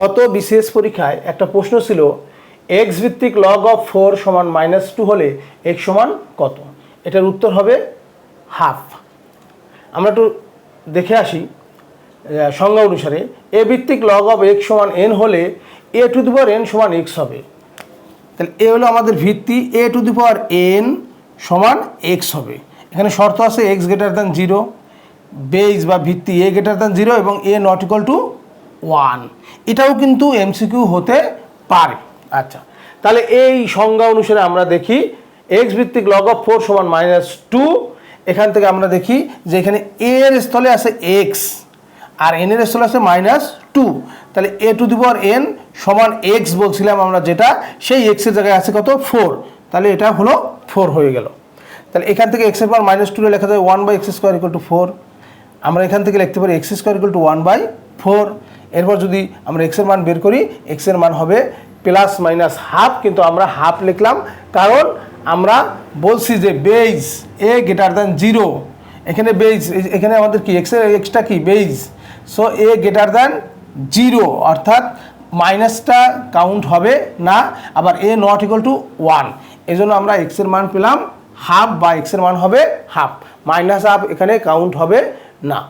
গত বিসিএস পরীক্ষায় একটা প্রশ্ন ছিল এক্স ভিত্তিক লগ অফ ফোর সমান মাইনাস টু হলে এক্স সমান কত? এটার উত্তর হবে হাফ আমরা একটু দেখে আসি সংজ্ঞা অনুসারে এ ভিত্তিক লগ অফ এক্স সমান এন হলে a to the power n সমান এক্স হবে। তাহলে এ হলো আমাদের ভিত্তি a to the power n সমান এক্স হবে। এখানে শর্ত আছে x greater than zero base বা ভিত্তি এ গ্রেটার দ্যান জিরো এবং a not equal to one. এটাও কিন্তু এমসিকিউ হতে পারে। আচ্ছা তাহলে এই সংজ্ঞা অনুসারে আমরা দেখি এক্স ভিত্তিক লগ অফ ফোর সমান মাইনাস টু এখান থেকে আমরা দেখি যে এখানে এ এর স্থলে আছে এক্স আর এন এর স্থলে আছে মাইনাস টু তাহলে a to the power n সমান এক্স বলছিলাম আমরা যেটা, সেই এক্সের জায়গায় আছে কত? ফোর তাহলে এটা হলো ফোর হয়ে গেল। তাহলে এখান থেকে এক্সের পাওয়ার মাইনাস টু লেখা যায় one by x square equal to four আমরা এখান থেকে লিখতে পারি x square equal to one by four এরপর যদি আমরা এক্সের মান বের করি এক্সের মান হবে প্লাস মাইনাস হাফ কিন্তু আমরা হাফ লিখলাম। কারণ আমরা বলছি যে base a greater than zero এখানে বেজ এখানে আমাদের কি? এক্সের এক্সটা কি? Base so a greater than zero অর্থাৎ মাইনাসটা কাউন্ট হবে না, আবার a not equal to one এই জন্য আমরা এক্সের মান পেলাম হাফ বা এক্সের মান হবে হাফ মাইনাস হাফ এখানে কাউন্ট হবে না।